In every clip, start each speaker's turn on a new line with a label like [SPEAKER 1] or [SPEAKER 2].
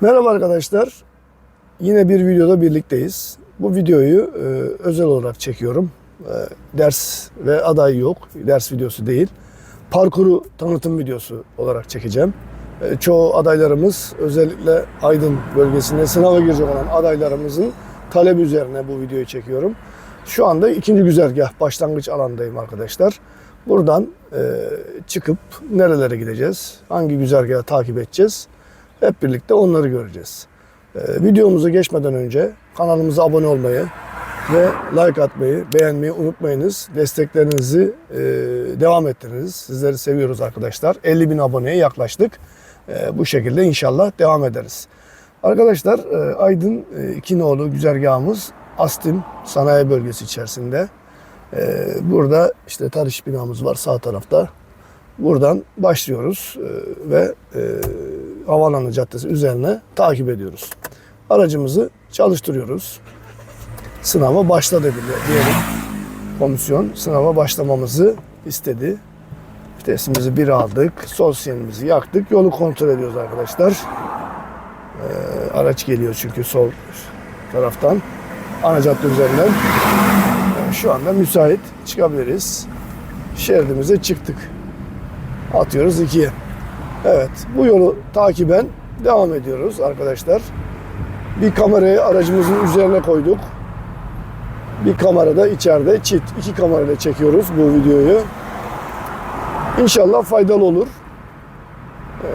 [SPEAKER 1] Merhaba arkadaşlar. Yine bir videoda birlikteyiz. Bu videoyu e, özel olarak çekiyorum. E, ders ve aday yok. Ders videosu değil. Parkuru tanıtım videosu olarak çekeceğim. E, çoğu adaylarımız özellikle Aydın bölgesinde sınava girecek olan adaylarımızın talebi üzerine bu videoyu çekiyorum. Şu anda ikinci güzergah başlangıç alandayım arkadaşlar. Buradan e, çıkıp nerelere gideceğiz? Hangi güzergahı takip edeceğiz? Hep birlikte onları göreceğiz. Ee, videomuza geçmeden önce kanalımıza abone olmayı ve like atmayı, beğenmeyi unutmayınız. Desteklerinizi e, devam ettiriniz. Sizleri seviyoruz arkadaşlar. 50 bin aboneye yaklaştık. E, bu şekilde inşallah devam ederiz. Arkadaşlar e, Aydın e, İkinoğlu güzergahımız Astim sanayi bölgesi içerisinde. E, burada işte tarış binamız var sağ tarafta. Buradan başlıyoruz e, ve e, Havaalanı Caddesi üzerine takip ediyoruz. Aracımızı çalıştırıyoruz. Sınava başladı bile diyelim. Komisyon sınava başlamamızı istedi. Vitesimizi bir aldık. Sol sinyalimizi yaktık. Yolu kontrol ediyoruz arkadaşlar. Ee, araç geliyor çünkü sol taraftan. Ana cadde üzerinden. Ee, şu anda müsait çıkabiliriz. Şeridimize çıktık. Atıyoruz ikiye. Evet, bu yolu takiben devam ediyoruz arkadaşlar. Bir kamerayı aracımızın üzerine koyduk. Bir kamera da içeride çift. iki kamerayla çekiyoruz bu videoyu. İnşallah faydalı olur.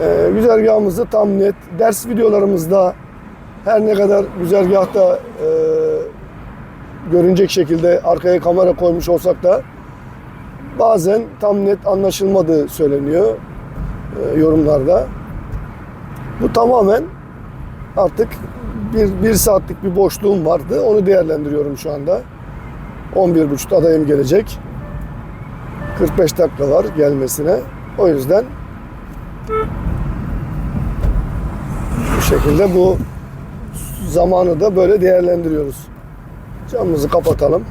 [SPEAKER 1] Ee, güzergahımızı tam net. Ders videolarımızda her ne kadar güzergahta e, görünecek şekilde arkaya kamera koymuş olsak da bazen tam net anlaşılmadığı söyleniyor yorumlarda. Bu tamamen artık bir, bir saatlik bir boşluğum vardı. Onu değerlendiriyorum şu anda. 11.30'da adayım gelecek. 45 dakika var gelmesine. O yüzden bu şekilde bu zamanı da böyle değerlendiriyoruz. Camımızı kapatalım.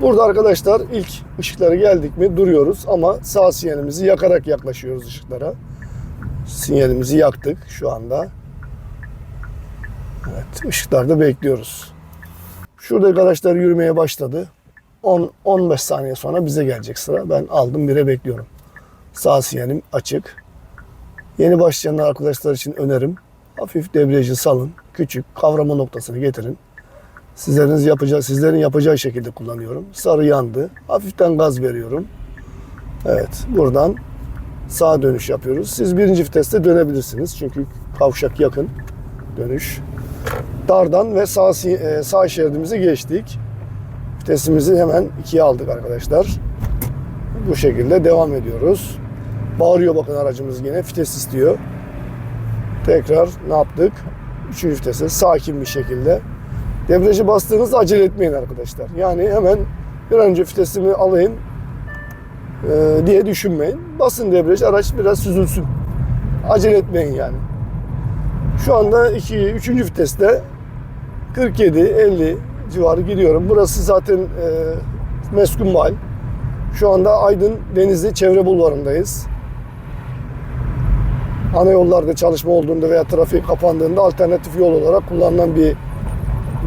[SPEAKER 1] Burada arkadaşlar ilk ışıkları geldik mi duruyoruz ama sağ sinyalimizi yakarak yaklaşıyoruz ışıklara. Sinyalimizi yaktık şu anda. Evet ışıklarda bekliyoruz. Şurada arkadaşlar yürümeye başladı. 10-15 saniye sonra bize gelecek sıra. Ben aldım bire bekliyorum. Sağ sinyalim açık. Yeni başlayan arkadaşlar için önerim. Hafif debriyajı salın. Küçük kavrama noktasını getirin. Sizlerin yapacağı, sizlerin yapacağı şekilde kullanıyorum. Sarı yandı. Hafiften gaz veriyorum. Evet, buradan sağa dönüş yapıyoruz. Siz birinci viteste dönebilirsiniz. Çünkü kavşak yakın. Dönüş. Dardan ve sağ, e, sağ şeridimizi geçtik. Vitesimizi hemen ikiye aldık arkadaşlar. Bu şekilde devam ediyoruz. Bağırıyor bakın aracımız yine. Vites istiyor. Tekrar ne yaptık? Üçüncü vitese sakin bir şekilde Debriyajı bastığınızda acele etmeyin arkadaşlar. Yani hemen bir an önce vitesimi alayım e, diye düşünmeyin. Basın debriyaj araç biraz süzülsün. Acele etmeyin yani. Şu anda 2 3. viteste 47 50 civarı gidiyorum. Burası zaten e, meskun mahal. Şu anda Aydın Denizli Çevre Bulvarı'ndayız. Ana yollarda çalışma olduğunda veya trafik kapandığında alternatif yol olarak kullanılan bir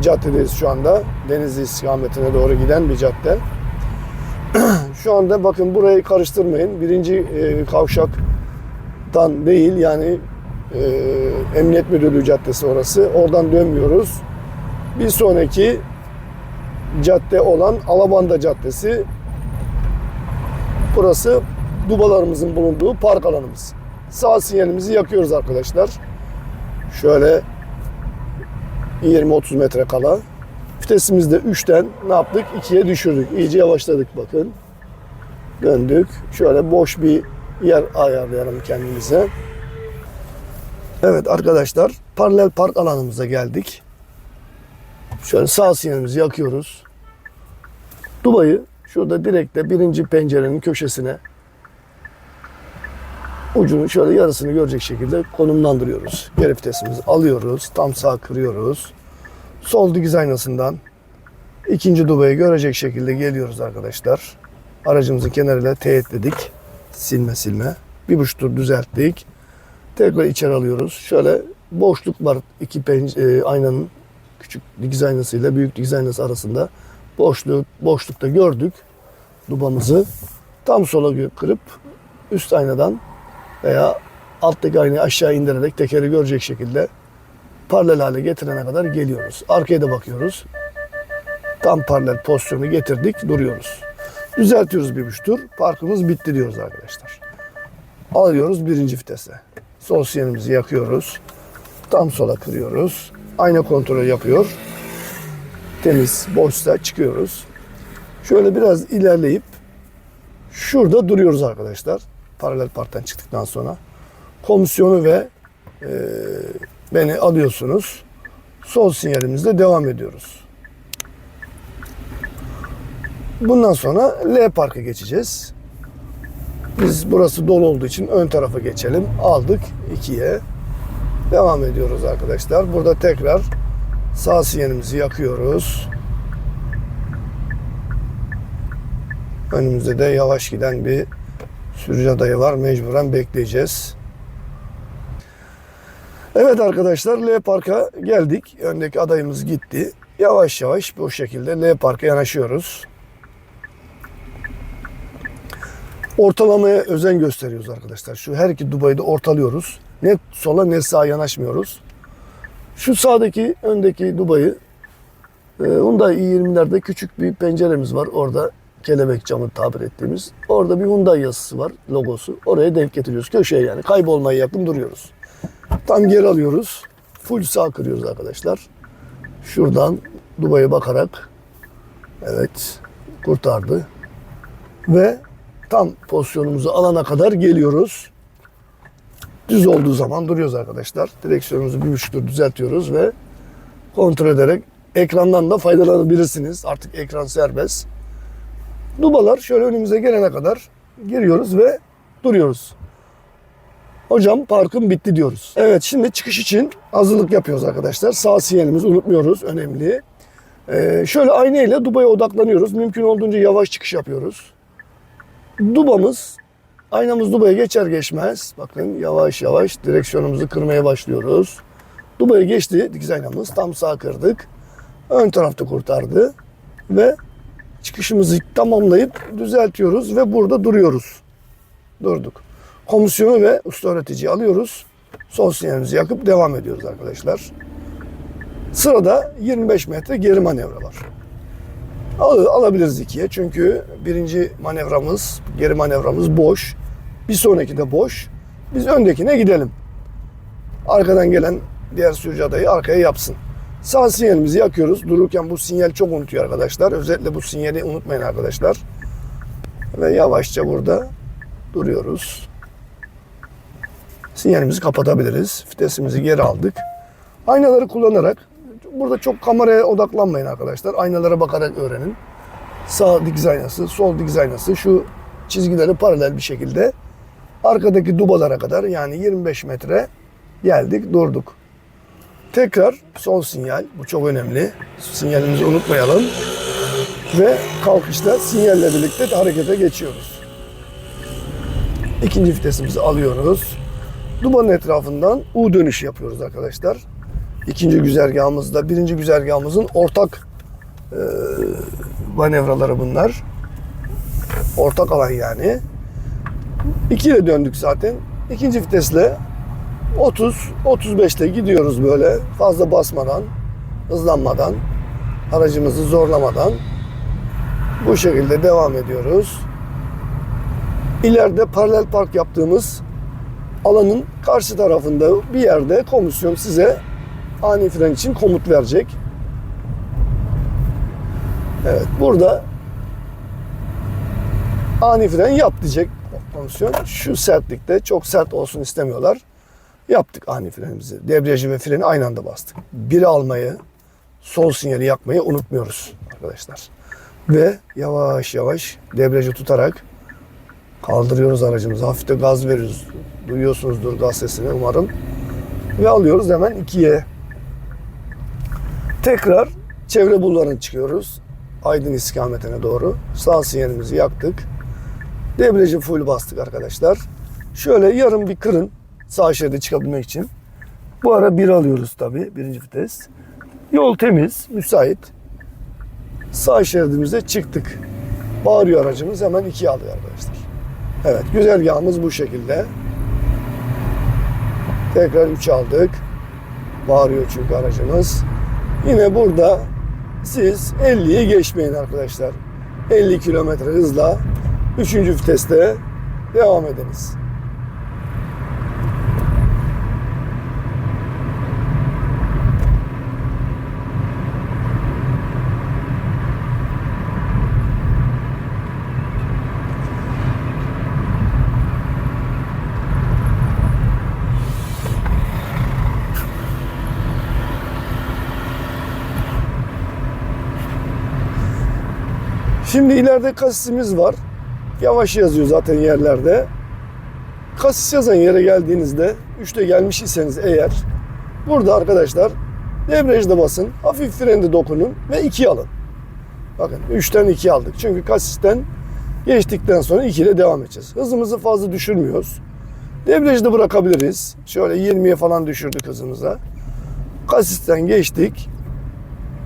[SPEAKER 1] caddedeyiz şu anda. Denizli istikametine doğru giden bir cadde. şu anda bakın burayı karıştırmayın. Birinci e, kavşaktan değil yani e, Emniyet Müdürlüğü Caddesi orası. Oradan dönmüyoruz. Bir sonraki cadde olan Alabanda Caddesi. Burası dubalarımızın bulunduğu park alanımız. Sağ sinyalimizi yakıyoruz arkadaşlar. Şöyle 20-30 metre kala. Vitesimizi de 3'ten ne yaptık? 2'ye düşürdük. İyice yavaşladık bakın. Döndük. Şöyle boş bir yer ayarlayalım kendimize. Evet arkadaşlar paralel park alanımıza geldik. Şöyle sağ sinyalimizi yakıyoruz. Dubayı şurada direkte birinci pencerenin köşesine ucunu şöyle yarısını görecek şekilde konumlandırıyoruz. Geri vitesimizi alıyoruz. Tam sağ kırıyoruz. Sol dikiz aynasından ikinci dubayı görecek şekilde geliyoruz arkadaşlar. Aracımızın kenarıyla teyitledik. Silme silme. Bir buçuk tur düzelttik. Tekrar içeri alıyoruz. Şöyle boşluk var iki pen- e, aynanın küçük dikiz aynasıyla büyük dikiz aynası arasında boşluk boşlukta gördük dubamızı tam sola kırıp üst aynadan veya alttaki aynayı aşağı indirerek tekeri görecek şekilde paralel hale getirene kadar geliyoruz. Arkaya da bakıyoruz. Tam paralel pozisyonu getirdik, duruyoruz. Düzeltiyoruz bir buçuk. Parkımız bitti diyoruz arkadaşlar. Alıyoruz birinci vitese. Sol sinyalimizi yakıyoruz. Tam sola kırıyoruz. Ayna kontrolü yapıyor. Temiz, boşsa çıkıyoruz. Şöyle biraz ilerleyip şurada duruyoruz arkadaşlar. Paralel parktan çıktıktan sonra. Komisyonu ve e, beni alıyorsunuz. Sol sinyalimizle devam ediyoruz. Bundan sonra L parka geçeceğiz. Biz burası dolu olduğu için ön tarafa geçelim. Aldık 2'ye. Devam ediyoruz arkadaşlar. Burada tekrar sağ sinyalimizi yakıyoruz. Önümüzde de yavaş giden bir sürücü adayı var. Mecburen bekleyeceğiz. Evet arkadaşlar L Park'a geldik. Öndeki adayımız gitti. Yavaş yavaş bu şekilde L Park'a yanaşıyoruz. Ortalamaya özen gösteriyoruz arkadaşlar. Şu her iki Dubai'de ortalıyoruz. Ne sola ne sağa yanaşmıyoruz. Şu sağdaki öndeki Dubai'yi e, Hyundai i20'lerde küçük bir penceremiz var. Orada kelebek camı tabir ettiğimiz. Orada bir Hyundai yazısı var, logosu. Oraya denk getiriyoruz. Köşeye yani. Kaybolmaya yakın duruyoruz. Tam geri alıyoruz. Full sağ kırıyoruz arkadaşlar. Şuradan Dubai'ye bakarak evet kurtardı. Ve tam pozisyonumuzu alana kadar geliyoruz. Düz olduğu zaman duruyoruz arkadaşlar. Direksiyonumuzu bir buçuk düzeltiyoruz ve kontrol ederek ekrandan da faydalanabilirsiniz. Artık ekran serbest. Dubalar şöyle önümüze gelene kadar giriyoruz ve duruyoruz. Hocam parkım bitti diyoruz. Evet şimdi çıkış için hazırlık yapıyoruz arkadaşlar. Sağ sinyalimizi unutmuyoruz. Önemli. Ee, şöyle ayna ile Dubai'ye odaklanıyoruz. Mümkün olduğunca yavaş çıkış yapıyoruz. Dubamız aynamız Dubai'ye geçer geçmez. Bakın yavaş yavaş direksiyonumuzu kırmaya başlıyoruz. Dubai'ye geçti dikiz aynamız. Tam sağ kırdık. Ön tarafta kurtardı. Ve çıkışımızı tamamlayıp düzeltiyoruz ve burada duruyoruz. Durduk. Komisyonu ve usta öğreticiyi alıyoruz. Sol sinyalimizi yakıp devam ediyoruz arkadaşlar. Sırada 25 metre geri manevra var. Al, alabiliriz ikiye çünkü birinci manevramız, geri manevramız boş. Bir sonraki de boş. Biz öndekine gidelim. Arkadan gelen diğer sürücü adayı arkaya yapsın. Sağ sinyalimizi yakıyoruz. Dururken bu sinyal çok unutuyor arkadaşlar. Özellikle bu sinyali unutmayın arkadaşlar. Ve yavaşça burada duruyoruz. Sinyalimizi kapatabiliriz. Vitesimizi geri aldık. Aynaları kullanarak burada çok kameraya odaklanmayın arkadaşlar. Aynalara bakarak öğrenin. Sağ dikiz aynası, sol dikiz aynası şu çizgileri paralel bir şekilde arkadaki dubalara kadar yani 25 metre geldik durduk. Tekrar sol sinyal. Bu çok önemli. Sinyalimizi unutmayalım. Ve kalkışta sinyalle birlikte harekete geçiyoruz. İkinci vitesimizi alıyoruz. Dubanın etrafından U dönüşü yapıyoruz arkadaşlar. İkinci güzergahımızda, birinci güzergahımızın ortak e, manevraları bunlar. Ortak alan yani. İki ile döndük zaten. İkinci vitesle 30 35'te gidiyoruz böyle fazla basmadan, hızlanmadan, aracımızı zorlamadan bu şekilde devam ediyoruz. İleride paralel park yaptığımız alanın karşı tarafında bir yerde komisyon size ani fren için komut verecek. Evet burada ani fren yap diyecek komisyon. Şu sertlikte çok sert olsun istemiyorlar. Yaptık ani frenimizi. Debriyajı ve freni aynı anda bastık. Biri almayı, sol sinyali yakmayı unutmuyoruz arkadaşlar. Ve yavaş yavaş debriyajı tutarak kaldırıyoruz aracımızı. Hafif de gaz veriyoruz. Duyuyorsunuzdur gaz sesini umarım. Ve alıyoruz hemen ikiye. Tekrar çevre bulvarına çıkıyoruz. Aydın istikametine doğru. Sağ sinyalimizi yaktık. Debriyajı full bastık arkadaşlar. Şöyle yarım bir kırın sağ şeride çıkabilmek için. Bu ara bir alıyoruz tabii birinci vites. Yol temiz, müsait. Sağ şeridimize çıktık. Bağırıyor aracımız hemen ikiye alıyor arkadaşlar. Evet güzergahımız bu şekilde. Tekrar 3 aldık. Bağırıyor çünkü aracımız. Yine burada siz 50'yi geçmeyin arkadaşlar. 50 kilometre hızla 3. viteste devam ediniz. Şimdi ileride kasisimiz var. Yavaş yazıyor zaten yerlerde. Kasis yazan yere geldiğinizde 3'te gelmiş iseniz eğer burada arkadaşlar debriyajda basın, hafif frende dokunun ve 2 alın. Bakın 3'ten 2 aldık. Çünkü kasisten geçtikten sonra 2 ile devam edeceğiz. Hızımızı fazla düşürmüyoruz. Debriyajı bırakabiliriz. Şöyle 20'ye falan düşürdük hızımıza. Kasisten geçtik.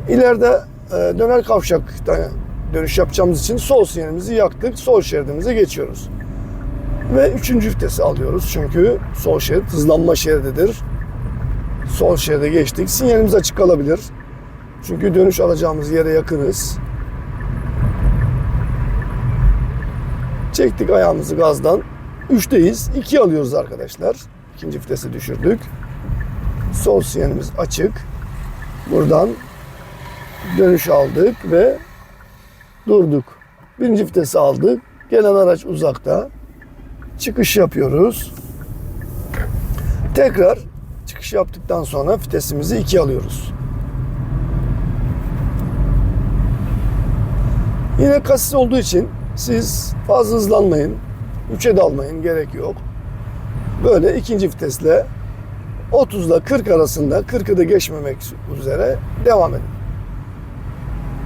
[SPEAKER 1] İleride e, döner kavşakta dönüş yapacağımız için sol sinyalimizi yaktık. Sol şeridimize geçiyoruz. Ve üçüncü vitesi alıyoruz. Çünkü sol şerit hızlanma şerididir. Sol şeride geçtik. Sinyalimiz açık kalabilir. Çünkü dönüş alacağımız yere yakınız. Çektik ayağımızı gazdan. Üçteyiz. İki alıyoruz arkadaşlar. İkinci vitese düşürdük. Sol sinyalimiz açık. Buradan dönüş aldık ve durduk. Birinci vitesi aldık. Gelen araç uzakta. Çıkış yapıyoruz. Tekrar çıkış yaptıktan sonra vitesimizi 2 alıyoruz. Yine kasis olduğu için siz fazla hızlanmayın. 3'e dalmayın gerek yok. Böyle ikinci vitesle 30 ile 40 arasında 40'ı da geçmemek üzere devam edin.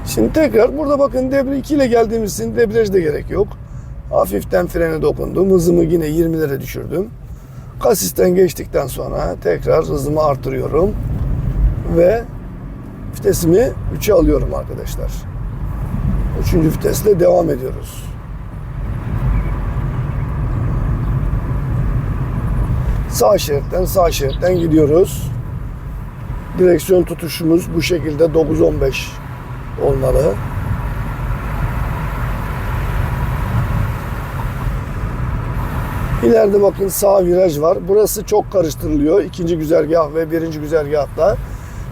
[SPEAKER 1] Şimdi tekrar burada bakın debre 2 ile geldiğimiz için debriyaj da gerek yok. Hafiften frene dokundum. Hızımı yine 20'lere düşürdüm. Kasisten geçtikten sonra tekrar hızımı artırıyorum. Ve vitesimi 3'e alıyorum arkadaşlar. Üçüncü vitesle devam ediyoruz. Sağ şeritten sağ şeritten gidiyoruz. Direksiyon tutuşumuz bu şekilde 9-15 olmalı. İleride bakın sağ viraj var. Burası çok karıştırılıyor. İkinci güzergah ve birinci güzergahta.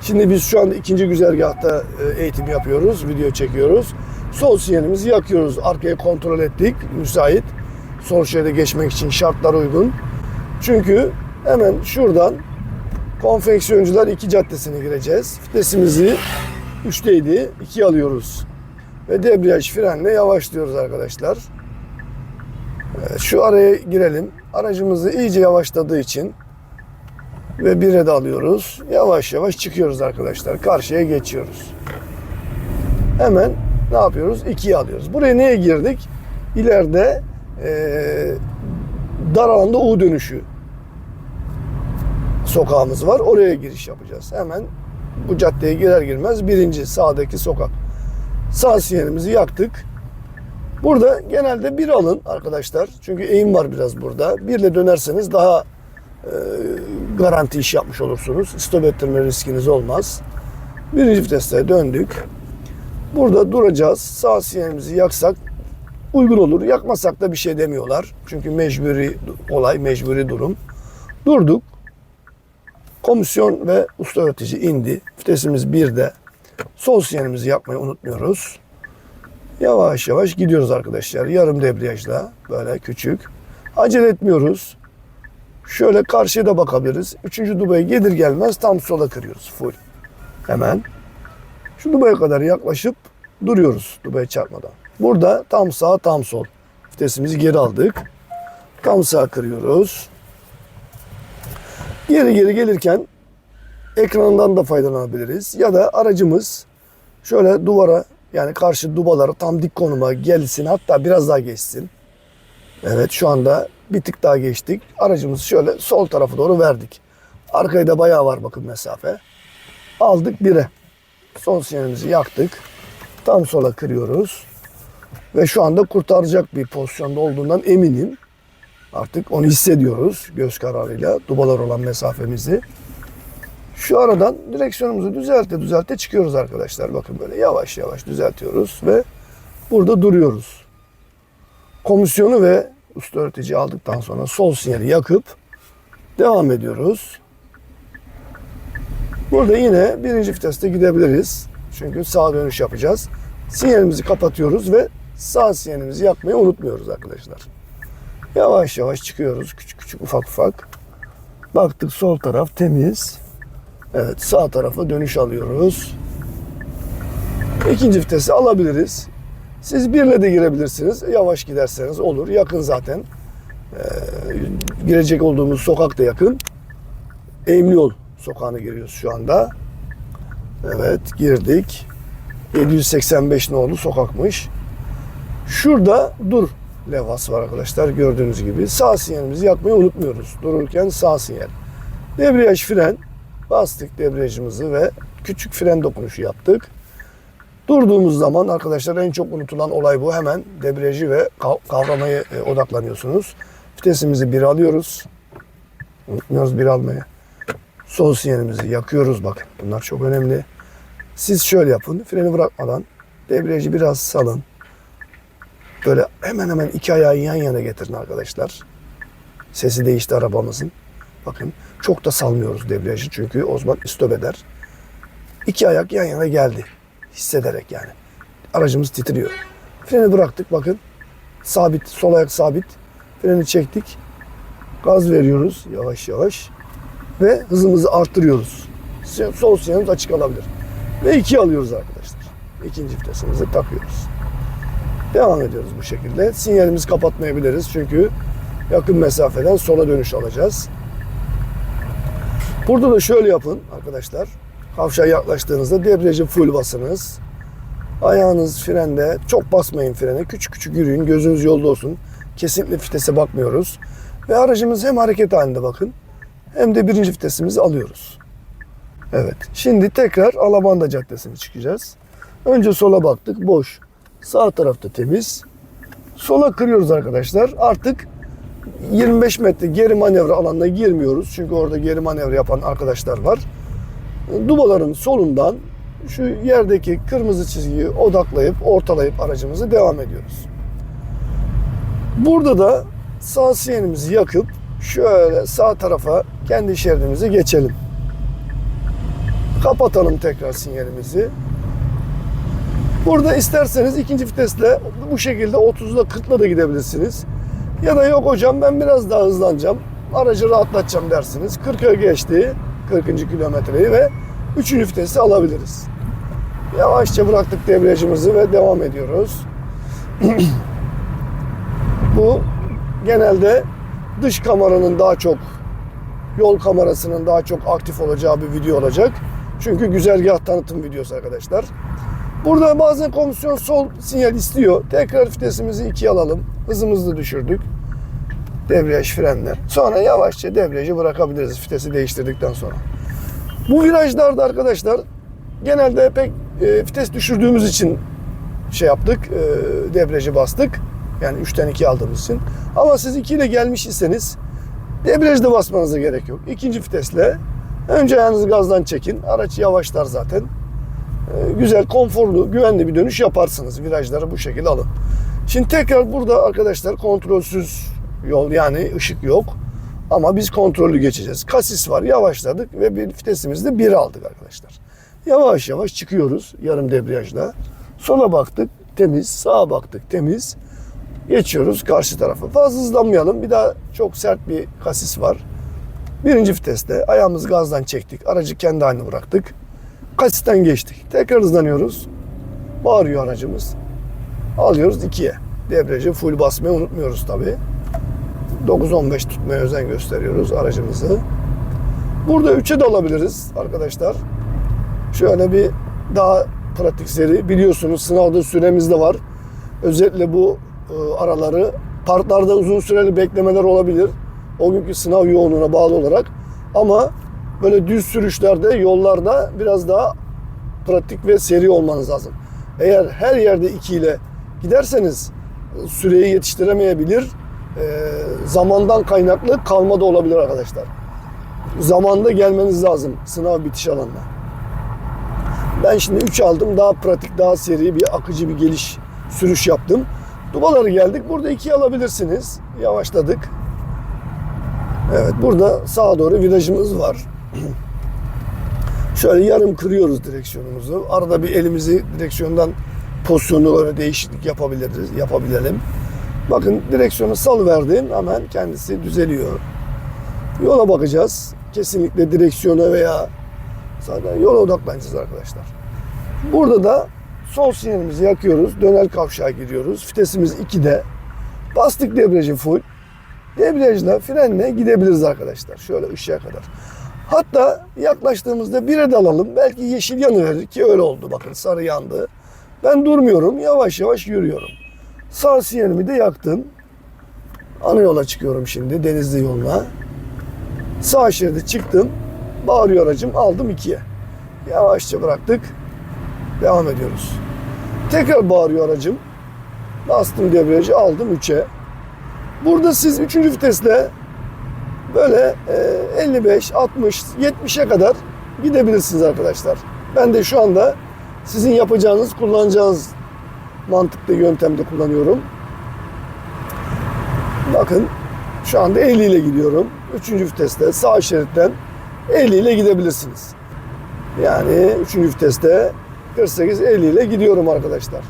[SPEAKER 1] Şimdi biz şu anda ikinci güzergahta e, eğitim yapıyoruz. Video çekiyoruz. Sol sinyalimizi yakıyoruz. Arkaya kontrol ettik. Müsait. Sol şeride geçmek için şartlar uygun. Çünkü hemen şuradan Konfeksiyoncular 2 caddesine gireceğiz. Vitesimizi 3'teydi. 2 alıyoruz. Ve debriyaj frenle yavaşlıyoruz arkadaşlar. Şu araya girelim. Aracımızı iyice yavaşladığı için ve 1'e de alıyoruz. Yavaş yavaş çıkıyoruz arkadaşlar. Karşıya geçiyoruz. Hemen ne yapıyoruz? 2'ye alıyoruz. Buraya neye girdik? İleride ee, dar alanda U dönüşü sokağımız var. Oraya giriş yapacağız. Hemen bu caddeye girer girmez birinci sağdaki sokak. Sağ sinyalimizi yaktık. Burada genelde bir alın arkadaşlar. Çünkü eğim var biraz burada. Birle dönerseniz daha e, garanti iş yapmış olursunuz. Stop ettirme riskiniz olmaz. Birinci viteste döndük. Burada duracağız. Sağ sinyalimizi yaksak uygun olur. Yakmasak da bir şey demiyorlar. Çünkü mecburi olay, mecburi durum. Durduk. Komisyon ve usta öğretici indi. Vitesimiz 1'de. Sol sinyalimizi yapmayı unutmuyoruz. Yavaş yavaş gidiyoruz arkadaşlar. Yarım debriyajla böyle küçük. Acele etmiyoruz. Şöyle karşıya da bakabiliriz. Üçüncü dubaya gelir gelmez tam sola kırıyoruz full. Hemen. Şu dubaya kadar yaklaşıp duruyoruz dubaya çarpmadan. Burada tam sağ tam sol. Vitesimizi geri aldık. Tam sağ kırıyoruz. Geri geri gelirken ekrandan da faydalanabiliriz. Ya da aracımız şöyle duvara yani karşı dubalara tam dik konuma gelsin hatta biraz daha geçsin. Evet şu anda bir tık daha geçtik. Aracımızı şöyle sol tarafa doğru verdik. Arkayı da bayağı var bakın mesafe. Aldık 1'e. Son sinyalimizi yaktık. Tam sola kırıyoruz. Ve şu anda kurtaracak bir pozisyonda olduğundan eminim. Artık onu hissediyoruz göz kararıyla dubalar olan mesafemizi. Şu aradan direksiyonumuzu düzelte düzelte çıkıyoruz arkadaşlar. Bakın böyle yavaş yavaş düzeltiyoruz ve burada duruyoruz. Komisyonu ve usta öğretici aldıktan sonra sol sinyali yakıp devam ediyoruz. Burada yine birinci viteste gidebiliriz. Çünkü sağa dönüş yapacağız. Sinyalimizi kapatıyoruz ve sağ sinyalimizi yakmayı unutmuyoruz arkadaşlar. Yavaş yavaş çıkıyoruz. Küçük küçük ufak ufak. Baktık sol taraf temiz. Evet sağ tarafa dönüş alıyoruz. İkinci vitesi alabiliriz. Siz birle de girebilirsiniz. Yavaş giderseniz olur. Yakın zaten. Ee, girecek olduğumuz sokak da yakın. Eğimli yol sokağına giriyoruz şu anda. Evet girdik. 785 nolu sokakmış. Şurada dur levhası var arkadaşlar gördüğünüz gibi. Sağ sinyalimizi yakmayı unutmuyoruz. Dururken sağ sinyal. Debriyaj fren. Bastık debriyajımızı ve küçük fren dokunuşu yaptık. Durduğumuz zaman arkadaşlar en çok unutulan olay bu. Hemen debriyajı ve kav- kavramaya e, odaklanıyorsunuz. Vitesimizi bir alıyoruz. Unutmuyoruz bir almayı. Sol sinyalimizi yakıyoruz bakın. Bunlar çok önemli. Siz şöyle yapın. Freni bırakmadan debriyajı biraz salın. Böyle hemen hemen iki ayağı yan yana getirin arkadaşlar. Sesi değişti arabamızın. Bakın çok da salmıyoruz debriyajı çünkü o zaman istop eder. İki ayak yan yana geldi. Hissederek yani. Aracımız titriyor. Freni bıraktık bakın. Sabit, sol ayak sabit. Freni çektik. Gaz veriyoruz yavaş yavaş. Ve hızımızı arttırıyoruz. Sol sinyalimiz açık alabilir. Ve iki alıyoruz arkadaşlar. İkinci vitesimizi takıyoruz. Devam ediyoruz bu şekilde. Sinyalimizi kapatmayabiliriz çünkü yakın mesafeden sola dönüş alacağız. Burada da şöyle yapın arkadaşlar. Kavşağa yaklaştığınızda debriyajı full basınız. Ayağınız frende. Çok basmayın frene. Küçük küçük yürüyün. Gözünüz yolda olsun. Kesinlikle vitese bakmıyoruz. Ve aracımız hem hareket halinde bakın hem de birinci vitesimizi alıyoruz. Evet. Şimdi tekrar Alabanda Caddesi'ne çıkacağız. Önce sola baktık. Boş. Sağ tarafta temiz. Sola kırıyoruz arkadaşlar. Artık 25 metre geri manevra alanına girmiyoruz. Çünkü orada geri manevra yapan arkadaşlar var. Dubaların solundan şu yerdeki kırmızı çizgiyi odaklayıp ortalayıp aracımızı devam ediyoruz. Burada da sağ sinyalimizi yakıp şöyle sağ tarafa kendi şeridimize geçelim. Kapatalım tekrar sinyalimizi. Burada isterseniz ikinci vitesle bu şekilde 30'la 40'la da gidebilirsiniz. Ya da yok hocam ben biraz daha hızlanacağım. Aracı rahatlatacağım dersiniz. 40'a geçti 40. kilometreyi ve 3. vitesi alabiliriz. Yavaşça bıraktık debriyajımızı ve devam ediyoruz. Bu genelde dış kameranın daha çok yol kamerasının daha çok aktif olacağı bir video olacak. Çünkü güzergah tanıtım videosu arkadaşlar. Burada bazen komisyon sol sinyal istiyor. Tekrar vitesimizi ikiye alalım. Hızımızı düşürdük. Debriyaj frenler. Sonra yavaşça debriyajı bırakabiliriz vitesi değiştirdikten sonra. Bu virajlarda arkadaşlar genelde pek e, vites düşürdüğümüz için şey yaptık. E, debriyajı bastık. Yani 3'ten 2 aldığımız için. Ama siz 2 ile gelmiş iseniz debriyajda basmanıza gerek yok. İkinci vitesle önce ayağınızı gazdan çekin. Araç yavaşlar zaten. E, güzel, konforlu, güvenli bir dönüş yaparsınız. Virajları bu şekilde alın. Şimdi tekrar burada arkadaşlar kontrolsüz yol yani ışık yok. Ama biz kontrollü geçeceğiz. Kasis var yavaşladık ve bir vitesimizi de 1 aldık arkadaşlar. Yavaş yavaş çıkıyoruz yarım debriyajla. Sola baktık temiz, sağa baktık temiz. Geçiyoruz karşı tarafa. Fazla hızlanmayalım. Bir daha çok sert bir kasis var. Birinci viteste ayağımızı gazdan çektik. Aracı kendi haline bıraktık. Kasisten geçtik. Tekrar hızlanıyoruz. Bağırıyor aracımız. Alıyoruz ikiye. Debriyajı full basmayı unutmuyoruz tabii. 9-15 tutmaya özen gösteriyoruz aracımızı. Burada 3'e de alabiliriz arkadaşlar. Şöyle bir daha pratik seri. Biliyorsunuz sınavda süremiz de var. Özellikle bu e, araları parklarda uzun süreli beklemeler olabilir. O günkü sınav yoğunluğuna bağlı olarak. Ama böyle düz sürüşlerde, yollarda biraz daha pratik ve seri olmanız lazım. Eğer her yerde 2 ile giderseniz süreyi yetiştiremeyebilir. Ee, zamandan kaynaklı kalma da olabilir arkadaşlar. Zamanda gelmeniz lazım sınav bitiş alanına. Ben şimdi 3 aldım. Daha pratik, daha seri bir akıcı bir geliş sürüş yaptım. Dubaları geldik. Burada 2 alabilirsiniz. Yavaşladık. Evet burada sağa doğru virajımız var. Şöyle yarım kırıyoruz direksiyonumuzu. Arada bir elimizi direksiyondan pozisyonu öyle değişiklik yapabiliriz, yapabilelim. Bakın direksiyonu salıverdim hemen kendisi düzeliyor. Yola bakacağız. Kesinlikle direksiyona veya zaten yola odaklanacağız arkadaşlar. Burada da sol sinyalimizi yakıyoruz. Dönel kavşağa giriyoruz. Vitesimiz 2'de. Bastık debriyajı full. Debriyajla frenle gidebiliriz arkadaşlar. Şöyle ışığa kadar. Hatta yaklaştığımızda bire de alalım. Belki yeşil yanıverir ki öyle oldu. Bakın sarı yandı. Ben durmuyorum. Yavaş yavaş yürüyorum. Sağ sinyalimi de yaktım. Ana yola çıkıyorum şimdi. Denizli yoluna. Sağ şeride çıktım. Bağırıyor aracım. Aldım ikiye. Yavaşça bıraktık. Devam ediyoruz. Tekrar bağırıyor aracım. Bastım debriyajı aldım 3'e. Burada siz 3. vitesle böyle e, 55, 60, 70'e kadar gidebilirsiniz arkadaşlar. Ben de şu anda sizin yapacağınız, kullanacağınız mantıklı yöntemde kullanıyorum. Bakın şu anda 50 ile gidiyorum. 3. viteste sağ şeritten 50 ile gidebilirsiniz. Yani 3. viteste 48 50 ile gidiyorum arkadaşlar.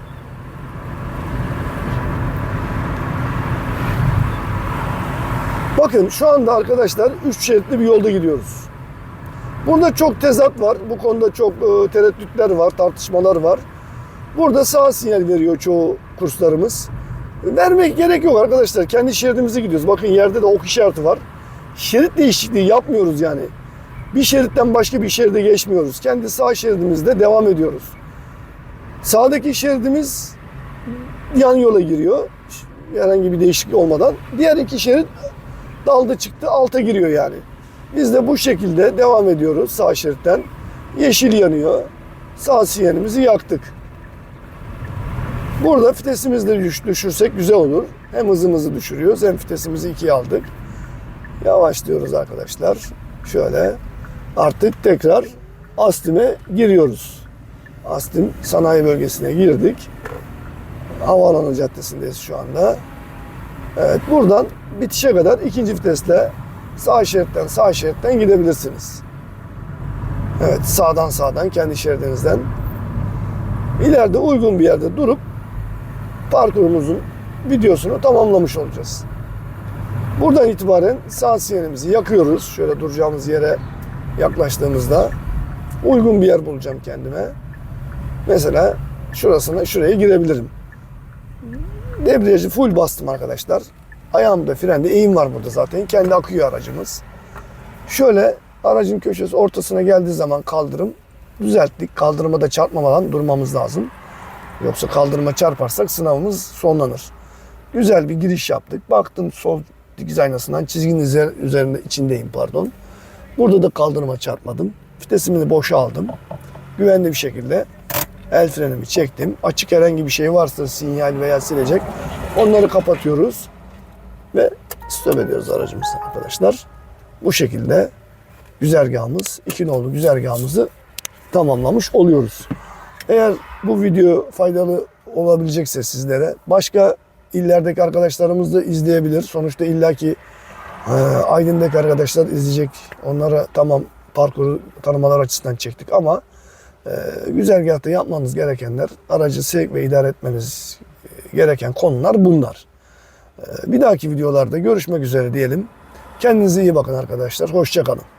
[SPEAKER 1] Bakın şu anda arkadaşlar 3 şeritli bir yolda gidiyoruz. Burada çok tezat var. Bu konuda çok e, tereddütler var, tartışmalar var. Burada sağ sinyal veriyor çoğu kurslarımız. Vermek gerek yok arkadaşlar. Kendi şeridimize gidiyoruz. Bakın yerde de ok işareti var. Şerit değişikliği yapmıyoruz yani. Bir şeritten başka bir şeride geçmiyoruz. Kendi sağ şeridimizde devam ediyoruz. Sağdaki şeridimiz yan yola giriyor. Herhangi bir değişiklik olmadan. Diğer iki şerit daldı çıktı alta giriyor yani. Biz de bu şekilde devam ediyoruz sağ şeritten. Yeşil yanıyor. Sağ sinyalimizi yaktık. Burada vitesimizi de düş- düşürsek güzel olur. Hem hızımızı düşürüyoruz hem vitesimizi ikiye aldık. Yavaşlıyoruz arkadaşlar. Şöyle artık tekrar Astim'e giriyoruz. Astim sanayi bölgesine girdik. Havaalanı Caddesi'ndeyiz şu anda. Evet buradan bitişe kadar ikinci vitesle sağ şeritten sağ şeritten gidebilirsiniz. Evet sağdan sağdan kendi şeridinizden. İleride uygun bir yerde durup parkurumuzun videosunu tamamlamış olacağız. Buradan itibaren sağ sinyalimizi yakıyoruz. Şöyle duracağımız yere yaklaştığımızda uygun bir yer bulacağım kendime. Mesela şurasına şuraya girebilirim. Debriyajı full bastım arkadaşlar. Ayağımda frende eğim var burada zaten. Kendi akıyor aracımız. Şöyle aracın köşesi ortasına geldiği zaman kaldırım düzelttik. Kaldırıma da çarpmamadan durmamız lazım. Yoksa kaldırıma çarparsak sınavımız sonlanır. Güzel bir giriş yaptık. Baktım sol dikiz aynasından çizginin üzer- üzerinde içindeyim pardon. Burada da kaldırıma çarpmadım. Vitesimi de boşa aldım. Güvenli bir şekilde el frenimi çektim. Açık herhangi bir şey varsa sinyal veya silecek onları kapatıyoruz ve stop ediyoruz aracımızı arkadaşlar. Bu şekilde güzergahımız, iki nolu güzergahımızı tamamlamış oluyoruz. Eğer bu video faydalı olabilecekse sizlere başka illerdeki arkadaşlarımız da izleyebilir. Sonuçta illaki e, Aydın'daki arkadaşlar izleyecek. Onlara tamam parkuru tanımalar açısından çektik ama e, güzergahta yapmanız gerekenler aracı sevk ve idare etmeniz gereken konular bunlar. E, bir dahaki videolarda görüşmek üzere diyelim. Kendinize iyi bakın arkadaşlar. Hoşçakalın.